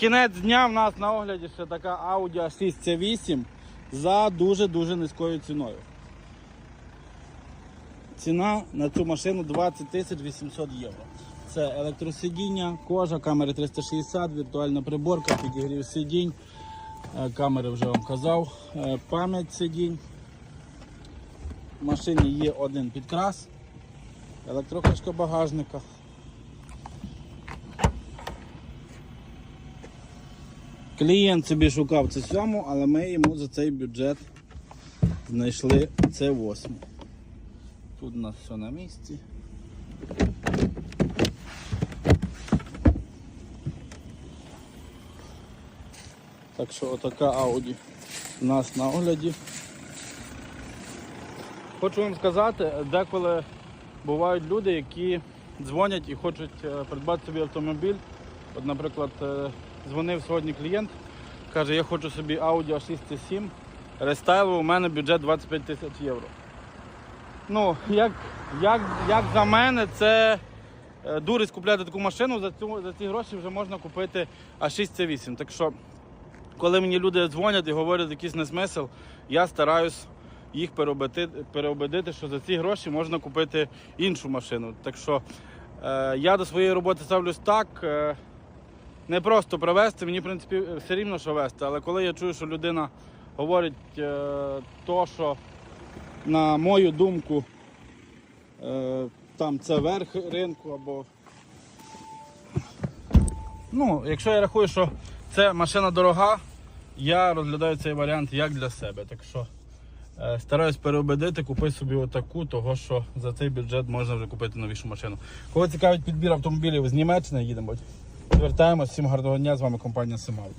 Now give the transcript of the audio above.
Кінець дня в нас на огляді ще така Audi A6 C8 за дуже-дуже низькою ціною. Ціна на цю машину 20 800 євро. Це електросидіння, кожа, камери 360, віртуальна приборка, підігрів сидінь, е, камери вже вам казав, е, пам'ять сидінь. В машині є один підкрас, електрокачка багажника. Клієнт собі шукав це сьому, але ми йому за цей бюджет знайшли це восьму. Тут у нас все на місці. Так що отака Audi у нас на огляді. Хочу вам сказати, деколи бувають люди, які дзвонять і хочуть е, придбати собі автомобіль. От, наприклад, е, дзвонив сьогодні клієнт, каже, я хочу собі Audi A6 C7, рестайлу, у мене бюджет 25 тисяч євро. Ну, як, як, як за мене, це е, дурість купляти таку машину, за, цю, за ці гроші вже можна купити A6 C8. Так що, коли мені люди дзвонять і говорять якийсь несмисл, я стараюсь їх переубедити, переубедити, що за ці гроші можна купити іншу машину. Так що е, я до своєї роботи ставлюсь так. Е, не просто привезти, мені в принципі все рівно, що вести. Але коли я чую, що людина говорить е, то, що на мою думку, е, там це верх ринку або. Ну, якщо я рахую, що це машина дорога, я розглядаю цей варіант як для себе. Так що е, стараюсь переубедити, купи собі отаку, того що за цей бюджет можна вже купити новішу машину. Кого цікавить підбір автомобілів з Німеччини, їдемо. Звертаємось, всім гарного дня, з вами компанія Семаут.